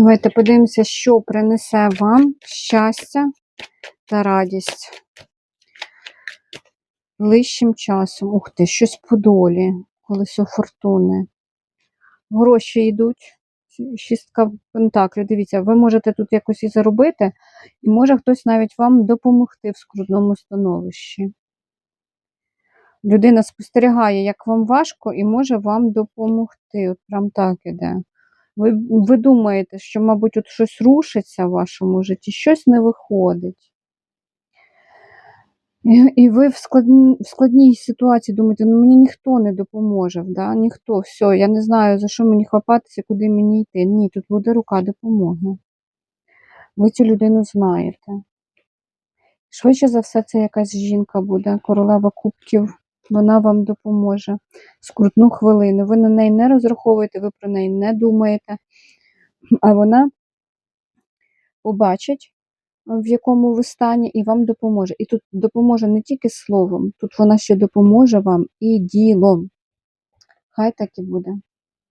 Давайте подивимося, що принесе вам щастя та радість. Ближчим часом. Ух ти, щось по долі, колесо фортуни. Гроші йдуть. Шістка пентаклів. Дивіться, ви можете тут якось і заробити, і може хтось навіть вам допомогти в скрутному становищі. Людина спостерігає, як вам важко, і може вам допомогти. От прям так іде. Ви, ви думаєте, що, мабуть, от щось рушиться в вашому житті, щось не виходить. І, і ви в складній, в складній ситуації думаєте, ну мені ніхто не допоможе, да? ніхто, все, я не знаю, за що мені хвапатися, куди мені йти. Ні, тут буде рука допомоги. Ви цю людину знаєте. Швидше за все, це якась жінка буде, королева кубків, вона вам допоможе. Скрутну хвилину. Ви на неї не розраховуєте, ви про неї не думаєте, а вона побачить, в якому ви стані, і вам допоможе. І тут допоможе не тільки словом, тут вона ще допоможе вам і ділом. Хай так і буде.